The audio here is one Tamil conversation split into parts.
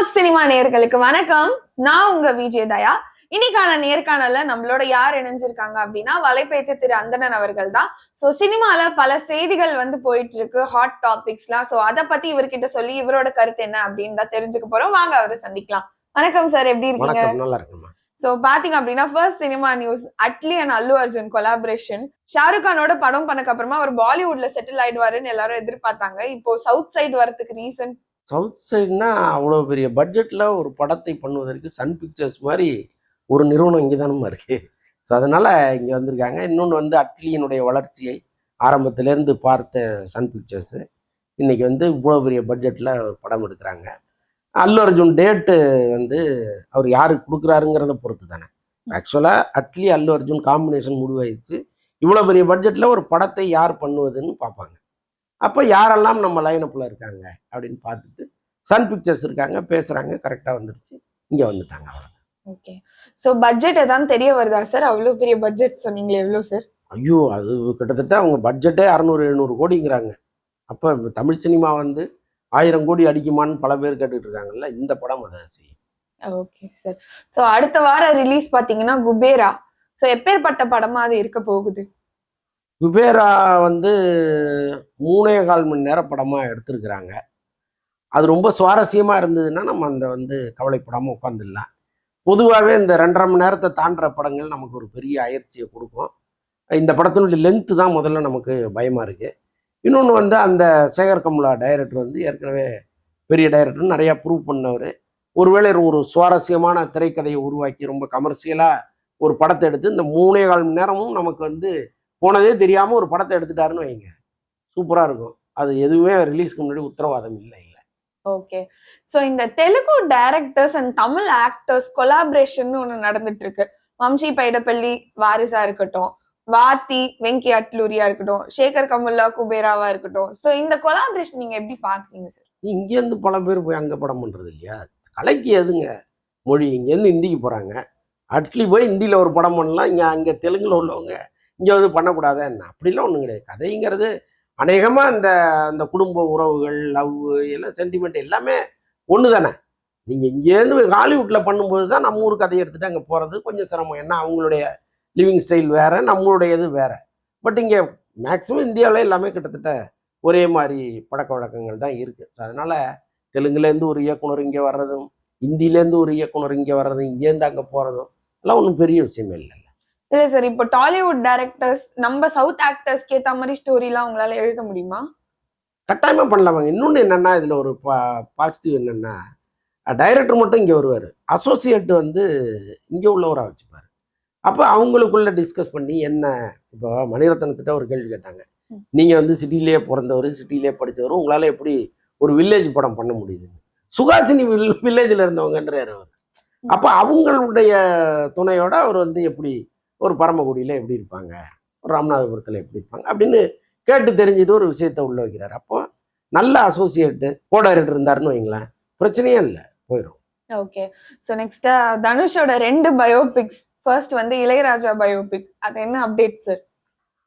டாக் சினிமா நேயர்களுக்கு வணக்கம். நான் உங்க விஜய் தயா. இன்னைக்கான நேர்காணல்ல நம்மளோட யார் இணைஞ்சிருக்காங்க அப்படின்னா வலைபேச்சு திரு அந்தணன் அவர்கள் தான். சோ சினிமால பல செய்திகள் வந்து போயிட்டு இருக்கு ஹாட் டாபிக்ஸ்லாம் சோ அத பத்தி இவர்கிட்ட சொல்லி இவரோட கருத்து என்ன அப்படின்னு தான் தெரிஞ்சுக்க போறோம். வாங்க அவரை சந்திக்கலாம். வணக்கம் சார் எப்படி இருக்கீங்க? சோ பாத்தீங்க அப்படின்னா first cinema news Atlee and Allu Arjun collaboration Shahrukh கானோட படம் பண்ணக்கு அப்புறமா அவர் பாலிவுட்ல செட்டில் ஆயிடுவாருன்னு எல்லாரும் எதிர்பார்த்தாங்க. இப்போ சவுத் சைடு வரதுக்கு ரீசன் சவுத் சைடுனா அவ்வளோ பெரிய பட்ஜெட்டில் ஒரு படத்தை பண்ணுவதற்கு சன் பிக்சர்ஸ் மாதிரி ஒரு நிறுவனம் இங்கே தானமா இருக்கு. ஸோ அதனால் இங்கே வந்திருக்காங்க. இன்னொன்று வந்து அட்லியினுடைய வளர்ச்சியை ஆரம்பத்திலேருந்து பார்த்த சன் பிக்சர்ஸு. இன்னைக்கு வந்து இவ்வளோ பெரிய பட்ஜெட்டில் ஒரு படம் எடுக்கிறாங்க. அல்லு அர்ஜுன் டேட்டு வந்து அவர் யாருக்கு கொடுக்குறாருங்கிறத பொறுத்து தானே. ஆக்சுவலாக அட்லி அல்லு அர்ஜுன் காம்பினேஷன் முடிவாயிடுச்சு இவ்வளோ பெரிய பட்ஜெட்டில் ஒரு படத்தை யார் பண்ணுவதுன்னு பார்ப்பாங்க. அப்போ யாரெல்லாம் நம்ம லைனப்பில் இருக்காங்க அப்படின்னு பார்த்துட்டு சன் பிக்சர்ஸ் இருக்காங்க பேசுகிறாங்க கரெக்டாக வந்துருச்சு. இங்கே வந்துட்டாங்க அவ்வளோ ஓகே சோ பட்ஜெட் ஏதாவது தெரிய வருதா சார் அவ்வளவு பெரிய பட்ஜெட் சொன்னீங்களே எவ்வளவு சார் ஐயோ அது கிட்டத்தட்ட அவங்க பட்ஜெட்டே அறநூறு எழுநூறு கோடிங்கிறாங்க. அப்போ தமிழ் சினிமா வந்து ஆயிரம் கோடி அடிக்குமான்னு பல பேர் கேட்டுட்டு இருக்காங்கல்ல இந்த படம் அதை செய்யும். ஓகே சார் சோ அடுத்த வாரம் ரிலீஸ் பாத்தீங்கன்னா குபேரா. சோ எப்பேற்பட்ட படமா அது இருக்க போகுது? குபேரா வந்து மூணே கால் மணி நேரம் படமாக எடுத்திருக்கிறாங்க. அது ரொம்ப சுவாரஸ்யமாக இருந்ததுன்னா நம்ம அந்த வந்து கவலைப்படாமல் உட்காந்துடலாம் பொதுவாகவே இந்த ரெண்டரை மணி நேரத்தை தாண்டுற படங்கள் நமக்கு ஒரு பெரிய அயற்சியை கொடுக்கும். இந்த படத்தினுடைய லென்த்து தான் முதல்ல நமக்கு பயமாக இருக்குது இன்னொன்று வந்து அந்த சேகர் கமலா டைரக்டர் வந்து ஏற்கனவே பெரிய டைரக்டர் நிறையா ப்ரூவ் பண்ணவர். ஒருவேளை ஒரு சுவாரஸ்யமான திரைக்கதையை உருவாக்கி ரொம்ப கமர்ஷியலாக ஒரு படத்தை எடுத்து இந்த மூணே கால் மணி நேரமும் நமக்கு வந்து போனதே தெரியாமல் ஒரு படத்தை எடுத்துட்டாருன்னு வைங்க. சூப்பராக இருக்கும். அது எதுவுமே ரிலீஸ்க்கு முன்னாடி உத்தரவாதம் இல்லை இல்லை. ஓகே. சோ இந்த Telugu directors and Tamil actors collaboration ஒண்ணு நடந்துட்டு இருக்கு வம்சி பைடப்பள்ளி வாரிசா இருக்கட்டும் வாத்தி வெங்கி அட்லூரியா இருக்கட்டும் சேகர் கமுல்லா குபேராவா இருக்கட்டும். சோ இந்த கொலாபரேஷன் நீங்க எப்படி பாக்குறீங்க சார் இங்கேருந்து பல பேர் போய் அங்கே படம் பண்ணுறது இல்லையா? கலைக்கு எதுங்க? மொழி இங்கேருந்து ஹிந்திக்கு போகிறாங்க அட்லி போய் ஹிந்தியில் ஒரு படம் பண்ணலாம். இங்கே அங்கே தெலுங்கில் உள்ளவங்க இங்கே வந்து பண்ணக்கூடாது என்ன? அப்படிலாம் ஒன்றும் கிடையாது. கதைங்கிறது அநேகமாக இந்த அந்த குடும்ப உறவுகள் லவ் எல்லாம் சென்டிமெண்ட் எல்லாமே ஒன்று தானே நீங்கள் இங்கேருந்து ஹாலிவுட்டில் பண்ணும்போது தான் நம்ம ஊர் கதையை எடுத்துகிட்டு அங்கே போகிறது கொஞ்சம் சிரமம். ஏன்னா அவங்களுடைய லிவிங் ஸ்டைல் வேறு நம்மளுடைய இது வேறு. பட் இங்கே மேக்ஸிமம் இந்தியாவில் எல்லாமே கிட்டத்தட்ட ஒரே மாதிரி பழக்க வழக்கங்கள் தான் இருக்குது ஸோ அதனால் தெலுங்குலேருந்து ஒரு இயக்குனர் இங்கே வர்றதும் ஹிந்திலேருந்து ஒரு இயக்குனர் இங்கே வர்றதும் இங்கேருந்து அங்கே போகிறதும் எல்லாம் ஒன்றும் பெரிய விஷயமே இல்லை இல்ல சார் இப்போ டாலிவுட் டைரக்டர்ஸ் நம்ம சவுத் ஆக்டர்ஸ்க்கு ஏத்த மாதிரி ஸ்டோரி எல்லாம் உங்களால எழுத முடியுமா? கட்டாயமாக பண்ணலாமாங்க இன்னொன்று என்னென்னா இதில் ஒரு பாசிட்டிவ் என்னென்னா டைரக்டர் மட்டும் இங்கே வருவார். அசோசியேட் வந்து இங்கே உள்ளவராக வச்சுப்பார். அப்போ அவங்களுக்குள்ள டிஸ்கஸ் பண்ணி என்ன இப்போ மணிரத்னத்திட்ட ஒரு கேள்வி கேட்டாங்க. நீங்கள் வந்து சிட்டிலேயே பிறந்தவர் சிட்டிலேயே படித்தவர் உங்களால் எப்படி ஒரு வில்லேஜ் படம் பண்ண முடியுதுன்னு. சுகாசினி வில் வில்லேஜில் இருந்தவங்கன்றார் அவர். அப்போ அவங்களுடைய துணையோட அவர் வந்து எப்படி ஒரு பரமக்குடியில் எப்படி இருப்பாங்க? ஒரு ராமநாதபுரத்தில் எப்படி இருப்பாங்க? அப்படின்னு கேட்டு தெரிஞ்சுட்டு ஒரு விஷயத்த உள்ள வைக்கிறார். அப்போ நல்ல அசோசியேட்டு கோ டைரக்டர் இருந்தாருன்னு வைங்களேன். பிரச்சனையே இல்லை. போயிடும் ஓகே சோ நெக்ஸ்ட் தனுஷோட ரெண்டு பயோபிக்ஸ் ஃபர்ஸ்ட் வந்து இளையராஜா பயோபிக் அது என்ன அப்டேட் சார்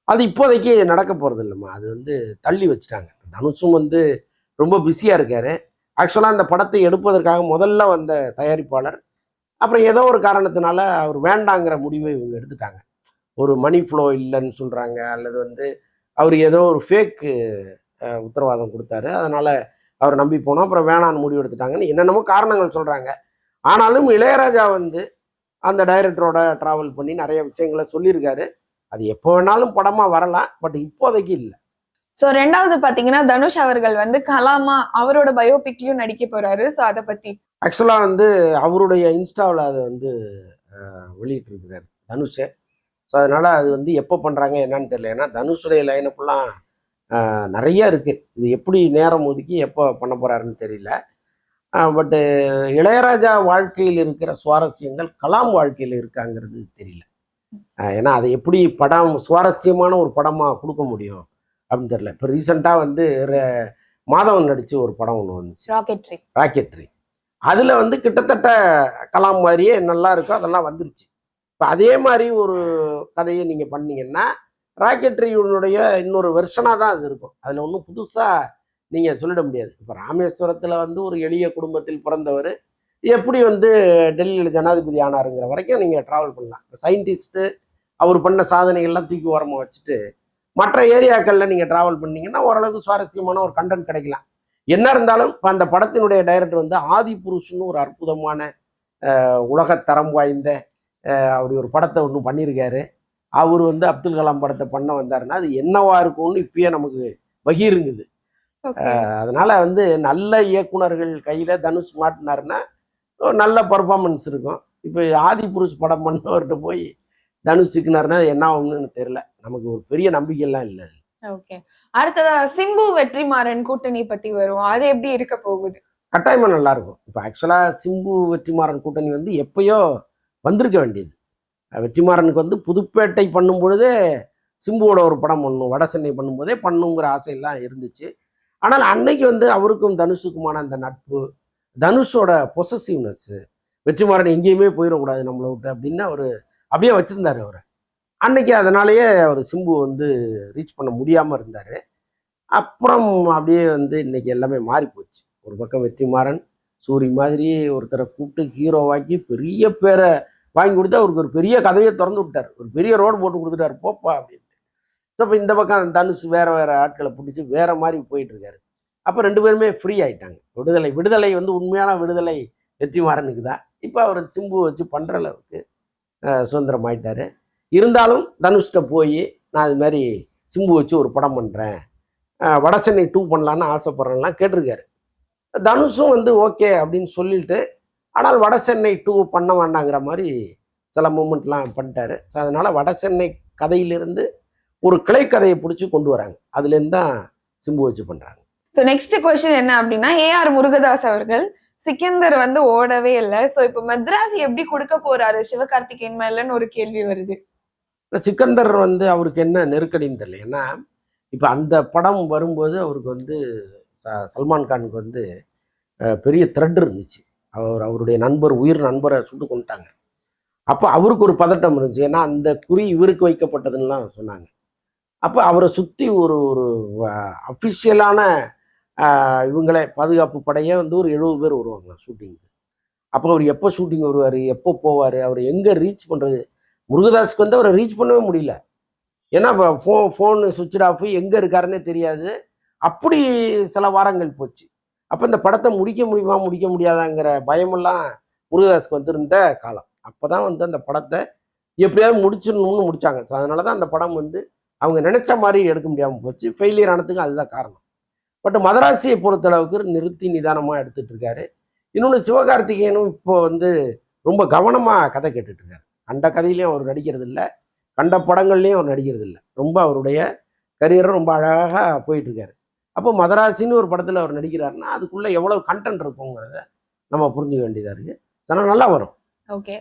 அது இப்போதைக்கு நடக்க போகிறது இல்லைம்மா. அது வந்து தள்ளி வச்சுட்டாங்க. தனுஷும் வந்து ரொம்ப பிஸியாக இருக்காரு. ஆக்சுவலாக அந்த படத்தை எடுப்பதற்காக முதல்ல வந்த தயாரிப்பாளர் அப்புறம் ஏதோ ஒரு காரணத்தினால அவர் வேண்டாங்கிற முடிவை இவங்க எடுத்துட்டாங்க. ஒரு மணி ஃப்ளோ இல்லைன்னு சொல்கிறாங்க அல்லது வந்து அவர் ஏதோ ஒரு ஃபேக்கு உத்தரவாதம் கொடுத்தாரு. அதனால் அவர் நம்பி போனோம். அப்புறம் வேணான்னு முடிவு எடுத்துட்டாங்கன்னு என்னென்னமோ காரணங்கள் சொல்கிறாங்க ஆனாலும் இளையராஜா வந்து அந்த டைரக்டரோட ட்ராவல் பண்ணி நிறைய விஷயங்களை சொல்லியிருக்காரு. அது எப்போ வேணாலும் படமாக வரலாம் பட் இப்போதைக்கு இல்லை. ஸோ ரெண்டாவது பாத்தீங்கன்னா தனுஷ் அவர்கள் வந்து கலாமா அவரோட பயோபிக்லையும் நடிக்க போறாரு. ஸோ அதை பத்தி ஆக்சுவலாக வந்து அவருடைய இன்ஸ்டாவில் அதை வந்து வெளியிட்டிருக்கிறார் தனுஷை. ஸோ அதனால் அது வந்து எப்போ பண்ணுறாங்க என்னன்னு தெரியல. ஏன்னா தனுஷுடைய லைனப்லாம் நிறைய இருக்குது இது எப்படி நேரம் ஒதுக்கி எப்போ பண்ண போகிறாருன்னு தெரியல. பட்டு இளையராஜா வாழ்க்கையில் இருக்கிற சுவாரஸ்யங்கள் கலாம் வாழ்க்கையில் இருக்காங்கிறது தெரியல. ஏன்னா அதை எப்படி படம் சுவாரஸ்யமான ஒரு படமாக கொடுக்க முடியும் அப்படின்னு தெரியல. இப்போ ரீசெண்டாக வந்து மாதவன் நடித்து ஒரு படம் ஒன்று வந்துச்சு. ராக்கெட்ரி ராக்கெட்ரி அதில் வந்து கிட்டத்தட்ட கலாம் மாதிரியே நல்லா இருக்கோ அதெல்லாம் வந்துருச்சு. இப்போ அதே மாதிரி ஒரு கதையை நீங்கள் பண்ணீங்கன்னா ராக்கெட்ரியினுடைய இன்னொரு வெர்ஷனாக தான் அது இருக்கும். அதில் ஒன்றும் புதுசாக நீங்கள் சொல்லிட முடியாது. இப்போ ராமேஸ்வரத்தில் வந்து ஒரு எளிய குடும்பத்தில் பிறந்தவர் எப்படி வந்து டெல்லியில் ஜனாதிபதி ஆனாருங்கிற வரைக்கும் நீங்கள் ட்ராவல் பண்ணலாம். இப்போ சயின்டிஸ்ட்டு அவர் பண்ண சாதனைகள்லாம் தூக்கி ஓரமாக வச்சுட்டு மற்ற ஏரியாக்களில் நீங்கள் ட்ராவல் பண்ணிங்கன்னா ஓரளவுக்கு சுவாரஸ்யமான ஒரு கண்டென்ட் கிடைக்கலாம். என்ன இருந்தாலும் இப்போ அந்த படத்தினுடைய டைரக்டர் வந்து ஆதி புருஷன்னு ஒரு அற்புதமான உலகத்தரம் வாய்ந்த அப்படி ஒரு படத்தை ஒன்று பண்ணியிருக்காரு அவர் வந்து அப்துல் கலாம் படத்தை பண்ண வந்தாருன்னா அது என்னவா இருக்கும்னு இப்பயே நமக்கு அஹ், அதனால வந்து நல்ல இயக்குனர்கள் கையில் தனுஷ் மாட்டினாருன்னா ஒரு நல்ல பர்ஃபார்மன்ஸ் இருக்கும். இப்போ ஆதி புருஷ் படம் பண்ணவர்கிட்ட போய் தனுஷ் சிக்கினாருன்னா அது என்ன ஆகும்னு தெரியல. நமக்கு ஒரு பெரிய நம்பிக்கைலாம் இல்லை ஓகே அடுத்ததா சிம்பு வெற்றிமாறன் கூட்டணி பத்தி வரும். அது எப்படி இருக்க போகுது? கட்டாயமா நல்லா இருக்கும் இப்போ ஆக்சுவலாக சிம்பு வெற்றிமாறன் கூட்டணி வந்து எப்பயோ வந்திருக்க வேண்டியது. வெற்றிமாறனுக்கு வந்து புதுப்பேட்டை பண்ணும் பொழுதே சிம்புவோட ஒரு படம் பண்ணும் வட சென்னை பண்ணும்போதே பண்ணுங்கிற ஆசையெல்லாம் இருந்துச்சு. ஆனால் அன்னைக்கு வந்து அவருக்கும் தனுஷுக்குமான அந்த நட்பு தனுஷோட பொசசிவ்னஸ்ஸு வெற்றிமாறன் எங்கேயுமே போயிடக்கூடாது நம்மளை விட்டு அப்படின்னு அவர் அப்படியே வச்சுருந்தாரு அவரை. அன்னைக்கு அதனாலேயே அவர் சிம்பு வந்து ரீச் பண்ண முடியாமல் இருந்தார். அப்புறம் அப்படியே வந்து இன்னைக்கு எல்லாமே மாறி போச்சு. ஒரு பக்கம் வெற்றிமாறன் சூரி மாதிரி ஒருத்தரை கூப்பிட்டு ஹீரோவாக்கி பெரிய பேரை வாங்கி கொடுத்து அவருக்கு ஒரு பெரிய கதவையை திறந்து விட்டார். ஒரு பெரிய ரோடு போட்டு கொடுத்துட்டாரு போப்பா அப்படின்ட்டு ஸோ இப்போ இந்த பக்கம் தனுஷ் வேற வேற ஆட்களை பிடிச்சி வேற மாதிரி போயிட்டு இருக்காரு. அப்போ ரெண்டு பேருமே ஃப்ரீ ஆயிட்டாங்க. விடுதலை விடுதலை வந்து உண்மையான விடுதலை வெற்றிமாறனுக்கு தான். இப்போ அவர் சிம்பு வச்சு பண்ணுற அளவுக்கு சுதந்திரம் ஆயிட்டாரு. இருந்தாலும் தனுஷ்கிட்ட போய் நான் இது மாதிரி சிம்பு வச்சு ஒரு படம் பண்ணுறேன் வட சென்னை டூ பண்ணலான்னு ஆசைப்பட்றேன்லாம் கேட்டிருக்காரு. தனுஷும் வந்து ஓகே அப்படின்னு சொல்லிட்டு ஆனால் வட சென்னை டூ பண்ண வேண்டாங்கிற மாதிரி சில மூமெண்ட்லாம் பண்ணிட்டாரு. ஸோ அதனால் வட சென்னை கதையிலிருந்து ஒரு கிளைக்கதையை பிடிச்சி கொண்டு வராங்க. அதுலேருந்து தான் சிம்பு வச்சு பண்ணுறாங்க ஸோ நெக்ஸ்ட் கொஸ்டின் என்ன அப்படின்னா ஏஆர் முருகதாஸ் அவர்கள் சிக்கந்தர் வந்து ஓடவே இல்லை. ஸோ இப்போ மெத்ராஸ் எப்படி கொடுக்க போறாரு? சிவகார்த்திகேயன் மேலன்னு ஒரு கேள்வி வருது. சிக்கந்தர் வந்து அவருக்கு என்ன நெருக்கடின்னு தெரியல. ஏன்னா இப்போ அந்த படம் வரும்போது அவருக்கு வந்து ச- சல்மான் கானுக்கு வந்து பெரிய த்ரெட் இருந்துச்சு. அவர் அவருடைய நண்பர் உயிர் நண்பரை சுட்டு கொண்டுட்டாங்க அப்போ அவருக்கு ஒரு பதட்டம் இருந்துச்சு. ஏன்னா அந்த குறி இவருக்கு வைக்கப்பட்டதுன்னெலாம் சொன்னாங்க. அப்போ அவரை சுற்றி ஒரு ஒரு அஃபிஷியலான இவங்களே பாதுகாப்பு படையே வந்து ஒரு எழுபது பேர் வருவாங்க ஷூட்டிங்க்கு அப்போ அவர் எப்போ ஷூட்டிங் வருவார்? எப்போ போவார்? அவர் எங்கே ரீச் பண்ணுறது முருகதாஸுக்கு வந்து அவரை ரீச் பண்ணவே முடியல. ஏன்னா இப்போ ஃபோ ஃபோனு சுவிட்ச் ஆஃப் எங்கே இருக்காருன்னே தெரியாது. அப்படி சில வாரங்கள் போச்சு. அப்போ இந்த படத்தை முடிக்க முடியுமா முடிக்க முடியாதாங்கிற பயமெல்லாம் முருகதாஸுக்கு வந்திருந்த காலம். அப்போ தான் வந்து அந்த படத்தை எப்படியாவது முடிச்சிடணும்னு முடித்தாங்க ஸோ அதனால தான் அந்த படம் வந்து அவங்க நினச்ச மாதிரி எடுக்க முடியாமல் போச்சு. ஃபெயிலியர் ஆனதுக்கு அதுதான் காரணம். பட் மதராசியை பொறுத்தளவுக்கு நிறுத்தி நிதானமாக எடுத்துகிட்டு இருக்காரு. இன்னொன்று சிவகார்த்திகேயனும் இப்போ வந்து ரொம்ப கவனமாக கதை கேட்டுட்ருக்காரு கண்ட கதையிலையும் அவர் நடிக்கிறது இல்லை கண்ட படங்கள்லையும் அவர் நடிக்கிறது இல்லை ரொம்ப அவருடைய கரியர் ரொம்ப அழகாக போயிட்டு இருக்காரு அப்போ மதராசின்னு ஒரு படத்தில் அவர் நடிக்கிறாருன்னா அதுக்குள்ளே எவ்வளவு கண்டென்ட் இருக்குங்கிறத நம்ம புரிஞ்சுக்க வேண்டியதாக இருக்குது ஆனால் நல்லா வரும். ஓகே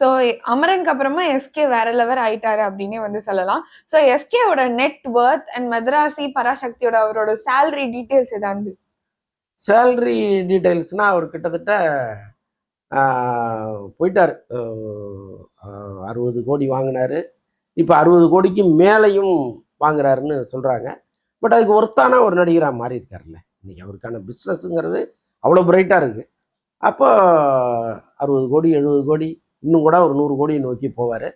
ஸோ அமரனுக்கு அப்புறமா எஸ்கே வேற லெவல் ஆயிட்டாரு அப்படின்னே வந்து சொல்லலாம். ஸோ எஸ்கேவோட நெட் ஒர்த் அண்ட் மெத்ராசி பராசக்தியோட அவரோட சேலரி டீடைல்ஸ் ஏதாவது? சேல்ரி டீட்டெயில்ஸ்னால் அவர் கிட்டத்தட்ட போயிட்டார். அறுபது கோடி வாங்கினாரு. இப்போ அறுபது கோடிக்கு மேலேயும் வாங்குறாருன்னு சொல்கிறாங்க பட் அதுக்கு ஒருத்தான ஒரு நடிகராக மாறி இருக்காருல்ல இன்றைக்கி அவருக்கான பிஸ்னஸ்ங்கிறது அவ்வளோ பிரைட்டாக இருக்குது அப்போ அறுபது கோடி எழுபது கோடி இன்னும் கூட ஒரு நூறு கோடி நோக்கி போவார்.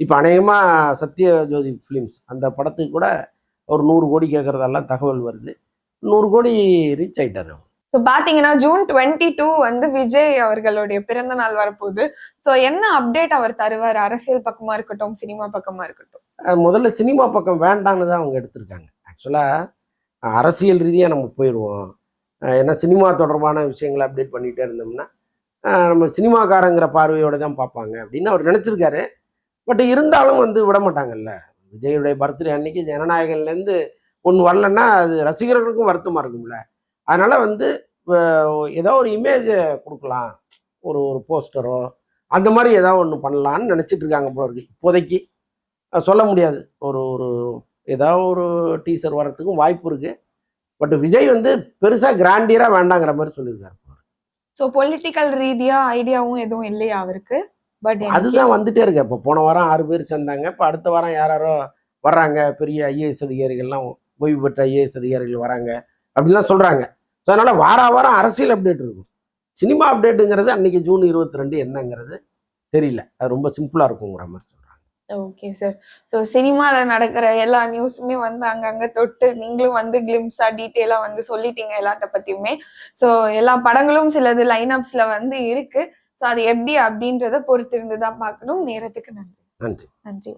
இப்போ அநேகமாக சத்யஜோதி ஃபிலிம்ஸ் அந்த படத்துக்கு கூட ஒரு நூறு கோடி கேட்குறதெல்லாம் தகவல் வருது. நூறு கோடி ரீச் ஆகிட்டார் அவர். ஸோ பார்த்தீங்கன்னா ஜூன் டுவெண்ட்டி டூ வந்து விஜய் அவர்களுடைய பிறந்த நாள் வரப்போகுது. ஸோ என்ன அப்டேட் அவர் தருவார்? அரசியல் பக்கமாக இருக்கட்டும் சினிமா பக்கமாக இருக்கட்டும்? முதல்ல சினிமா பக்கம் வேண்டான்னு தான் அவங்க எடுத்திருக்காங்க. ஆக்சுவலாக அரசியல் ரீதியாக நம்ம போயிடுவோம் ஏன்னா சினிமா தொடர்பான விஷயங்களை அப்டேட் பண்ணிகிட்டே இருந்தோம்னா நம்ம சினிமாக்காரங்கிற பார்வையோடு தான் பார்ப்பாங்க அப்படின்னு அவர் நினச்சிருக்காரு. பட் இருந்தாலும் வந்து விட மாட்டாங்கல்ல. விஜயுடைய பர்த்டே அன்னைக்கு ஜனநாயகன்லேருந்து ஒன்று வரலன்னா அது ரசிகர்களுக்கும் வருத்தமாக இருக்கும்ல. அதனால் வந்து ஏதோ ஒரு இமேஜை கொடுக்கலாம். ஒரு ஒரு போஸ்டரோ அந்த மாதிரி ஏதாவது ஒன்று பண்ணலான்னு நினச்சிட்டு இருக்காங்க போல இருக்கு. இப்போதைக்கு சொல்ல முடியாது. ஒரு ஒரு ஏதாவது ஒரு டீசர் வர்றதுக்கும் வாய்ப்பு இருக்கு. பட் விஜய் வந்து பெருசாக கிராண்டியராக வேண்டாங்கிற மாதிரி சொல்லியிருக்காரு ஸோ பொலிட்டிக்கல் ரீதியா ஐடியாவும் எதுவும் இல்லையா அவருக்கு? பட் அதுதான் வந்துட்டே இருக்கு. இப்போ போன வாரம் ஆறு பேர் சேர்ந்தாங்க. இப்போ அடுத்த வாரம் யார் யாரோ வர்றாங்க. பெரிய ஐஏஎஸ் அதிகாரிகள்லாம் ஓய்வு பெற்ற ஐஏஎஸ் அதிகாரிகள் வராங்க. அப்படிலாம் சொல்றாங்க. ஸோ அதனால வார வாரம் அரசியல் அப்டேட் இருக்கும். சினிமா அப்டேட்டுங்கிறது அன்னைக்கு ஜூன் இருபத்தி ரெண்டு என்னங்கிறது தெரியல. அது ரொம்ப சிம்பிளா இருக்குங்கிற மாதிரி சொல்றாங்க. ஓகே சார் ஸோ சினிமால நடக்கிற எல்லா நியூஸுமே வந்து அங்கங்க தொட்டு நீங்களும் வந்து கிளிம்ஸா டீட்டெயிலா வந்து சொல்லிட்டீங்க எல்லாத்த பத்தியுமே. ஸோ எல்லா படங்களும் சிலது லைன் அப்ஸ்ல வந்து இருக்கு. ஸோ அது எப்படி அப்படின்றத பொறுத்திருந்து தான் பார்க்கணும். நேரத்துக்கு நன்றி. நன்றி. நன்றி.